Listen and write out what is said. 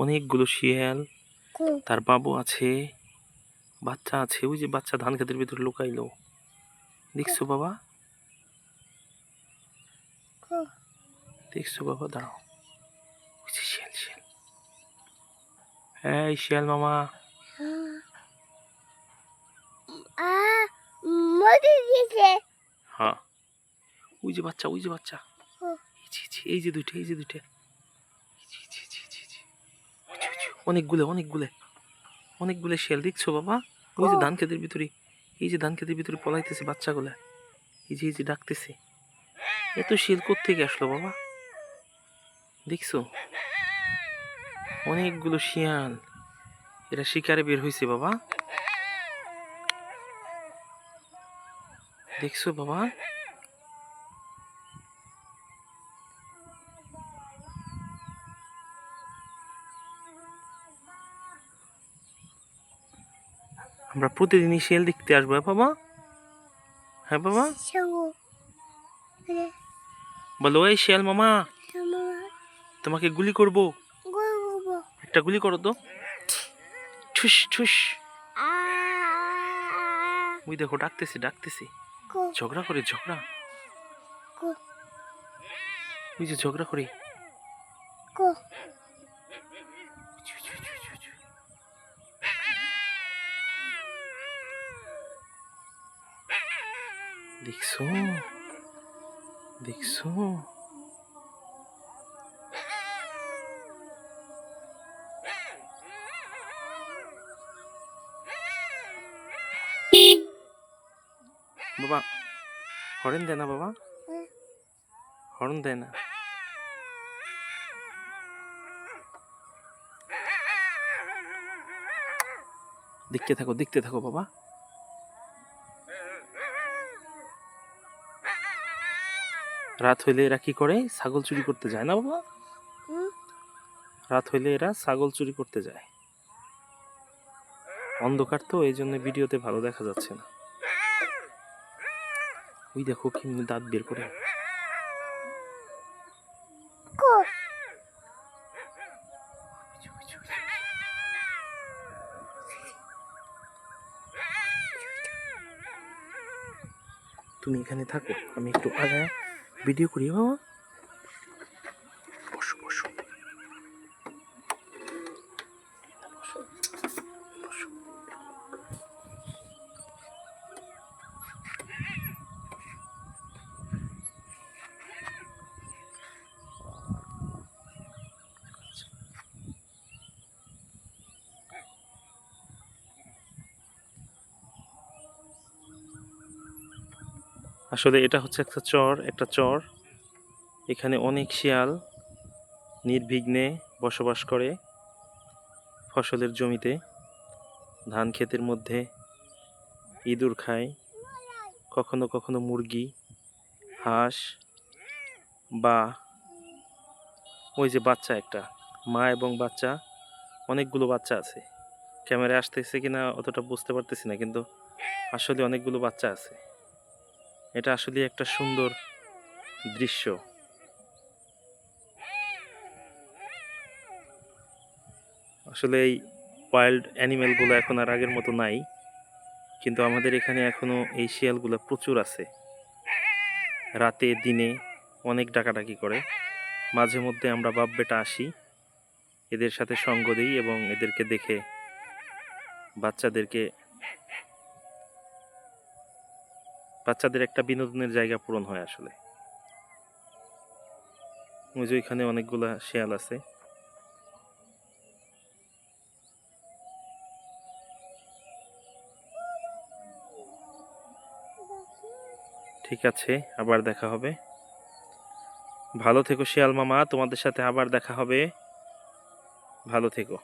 অনেকগুলো শিয়াল তার বাবু আছে বাচ্চা আছে ওই যে বাচ্চা ধান খেতের ভিতরে লুকাইলো। দেখছ বাবা? দেখছ বাবা? দাঁড়াও। শিয়াল শিয়াল। এই শিয়াল মামা। হ্যাঁ। ওই যে বাচ্চা ওই যে বাচ্চা। এই যে দুইটা এই যে দুইটা এই যে, এই যে, এই যে, এই যে, এই যে। ওই যে, ওই যে, অনেকগুলো অনেকগুলো অনেকগুলো শিয়াল দেখছ বাবা? ওই যে ধান খেতের ভিতরে এই যে ধান খেতের ভিতরে পলাইতেছে বাচ্চাগুলা। এই যে এই যে ডাকতেছে। এত শিয়াল কোত্থেকে আসলো বাবা? দেখছ? অনেকগুলো শিয়াল। এরা শিকারে বের হয়েছে বাবা। দেখছ বাবা? আমরা প্রতিদিনই শিয়াল দেখতে আসব হ্যাঁ বাবা? হ্যাঁ বাবা? বলো এই শিয়াল মামা তোমাকে গুলি করব। একটা গুলি করো তো। ঠুস ঠুস ওই দেখো ডাকতেছি ডাকতেছি। ঝগড়া করে ঝগড়া। ওই যে ঝগড়া করে। দেখছ? দেখছ? বাবা, হরেন দেয় না বাবা। হরন দেয় না। দেখতে থাকো দেখতে থাকো বাবা। রাত হইলে এরা কি করে? ছাগল চুরি করতে যায় না বাবা? রাত হইলে এরা ছাগল চুরি করতে যায়। অন্ধকার তো এই জন্য ভিডিওতে ভালো দেখা যাচ্ছে না। ওই দেখো কেমনি দাঁত বের করে। তুমি এখানে থাকো আমি একটু আগায়। ভিডিও করি বাবা আসলে এটা হচ্ছে একটা চর একটা চর। এখানে অনেক শিয়াল নির্বিঘ্নে বসবাস করে ফসলের জমিতে। ধান ক্ষেতের মধ্যে ইঁদুর খায়, কখনো কখনো মুরগি, হাঁস, বা ওই যে বাচ্চা একটা, মা এবং বাচ্চা, অনেকগুলো বাচ্চা আছে। ক্যামেরায় আসতেছে কিনা অতটা বুঝতে পারতেছি না, কিন্তু আসলে অনেকগুলো বাচ্চা আছে। এটা আসলে একটা সুন্দর দৃশ্য। আসলে এই ওয়াইল্ড অ্যানিমেলগুলো এখন আর আগের মতো নাই, কিন্তু আমাদের এখানে এখনও এই শিয়ালগুলো প্রচুর আছে। রাতে, দিনে অনেক ডাকাডাকি করে। মাঝে মধ্যে আমরা বাপ বেটা আসি, এদের সাথে সঙ্গ দিই এবং এদেরকে দেখে বাচ্চাদেরকে বাচ্চাদের একটা বিনোদনের জায়গা পূরণ হয় আসলে। ওই যে ওইখানে অনেকগুলা শিয়াল আছে। ঠিক আছে, আবার দেখা হবে। ভালো থেকো শিয়াল মামা, তোমাদের সাথে আবার দেখা হবে। ভালো থেকো।